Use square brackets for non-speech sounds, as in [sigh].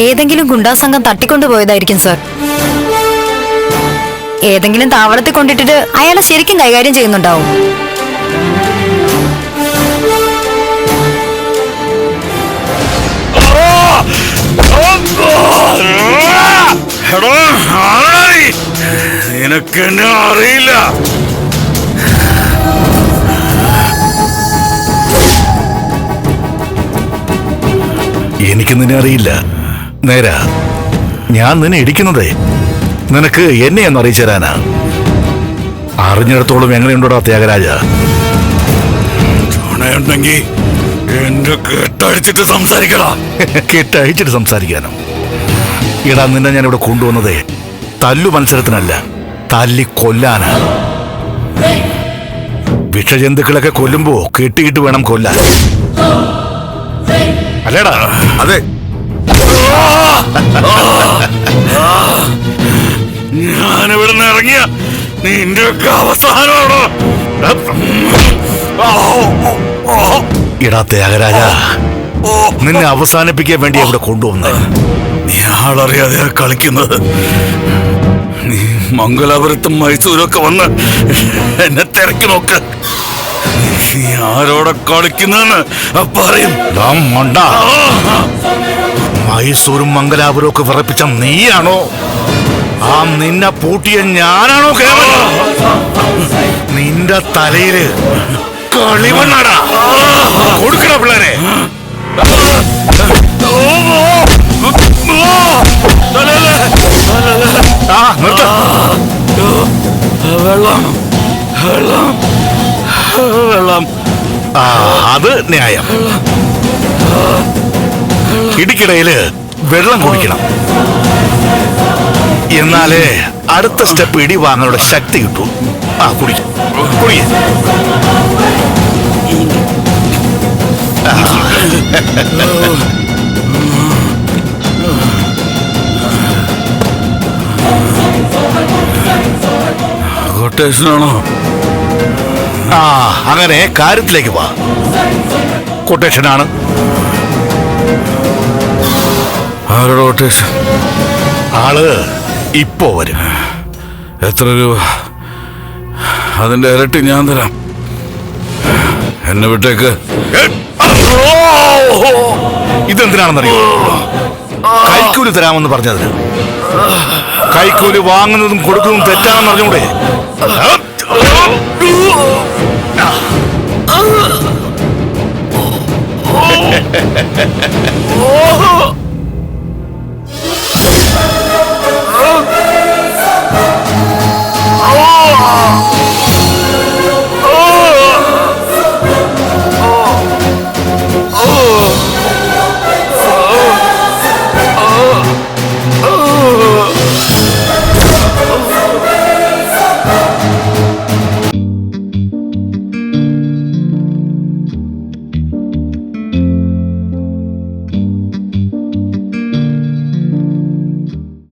ഏതെങ്കിലും ഗുണ്ടാ സംഘം തട്ടിക്കൊണ്ടുപോയതായിരിക്കും സർ. ഏതെങ്കിലും താവളത്തിൽ കൊണ്ടിട്ടിട്ട് അയാളെ ശരിക്കും കൈകാര്യം ചെയ്യുന്നുണ്ടാവും? നിനക്ക് അറിയില്ല. എനിക്ക് നിന്നെ അറിയില്ല. നേരാ. ഞാൻ നിന്നെ ഇടിക്കുന്നതേ നിനക്ക് എന്നെ ഒന്ന് അറിയിച്ചു തരാനാ. അറിഞ്ഞിടത്തോളം എങ്ങനെയുണ്ടോടാ ത്യാഗരാജ? ചുണയുണ്ടെങ്കി എന്റെ കെട്ടടിച്ചിട്ട് സംസാരിക്കടാ. [laughs] കെട്ടഴിച്ചിട്ട് സംസാരിക്കാനോ? ഇടാ നിന്നെ ഞാൻ ഇവിടെ കൊണ്ടുവന്നതേ. തല്ലു മത്സരത്തിനല്ല തല്ലി കൊല്ലാനാ. വിഷജന്തുക്കളൊക്കെ കൊല്ലുമ്പോ കെട്ടിയിട്ട് വേണം കൊല്ലാൻ. അല്ലേടാ? അതെ. ഞാനിവിടെ നിന്ന് ഇറങ്ങിയ നിന്റെ ഒക്കെ അവസാനമാണോ. ഇടാ ത്യാഗരാജ നിന്നെ അവസാനിപ്പിക്കാൻ വേണ്ടി ഇവിടെ കൊണ്ടുവന്നത് നീ ആളറിയാതെ കളിക്കുന്നത്. നീ മംഗലാപുരത്തും മൈസൂരൊക്കെ വന്ന് എന്നെ തിരക്കി നോക്ക്. നീ ആരോടെ കളിക്കുന്നെന്ന് പറയും. മണ്ട. മൈസൂരും മംഗലാപുരവും ഒക്കെ വിറപ്പിച്ച നീയാണോ? ആ നിന്നെ പൂട്ടിയ ഞാനാണോ കേരള നിന്റെ തലയിൽ കളിവണ്ണടാ കൊടുക്കണ പിള്ളേരെ. അത് ന്യായം. ഇടിക്കിടയിൽ വെള്ളം കുടിക്കണം. എന്നാലേ അടുത്ത സ്റ്റെപ്പ് ഇടി വാങ്ങാനുള്ള ശക്തി കിട്ടൂ. ആ കുടിക്കും. കുടിക്ക. കൊട്ടേഷനാണോ ആ അങ്ങനെ കാര്യത്തിലേക്ക് വാ. കൊട്ടേഷനാണ് ആരുടെ കൊട്ടേഷൻ ആൾ ഇപ്പോ വരും. എത്ര രൂപ? അതിന്റെ ഇരട്ടി ഞാൻ തരാം. എന്നെ വിട്ടേക്ക്. ഇതെന്തിനാണെന്നറിയോ? കൈക്കൂലി തരാമെന്ന് പറഞ്ഞതിന്. കൈക്കൂലി വാങ്ങുന്നതും കൊടുക്കുന്നതും തെറ്റാണെന്ന് അറിഞ്ഞൂടെ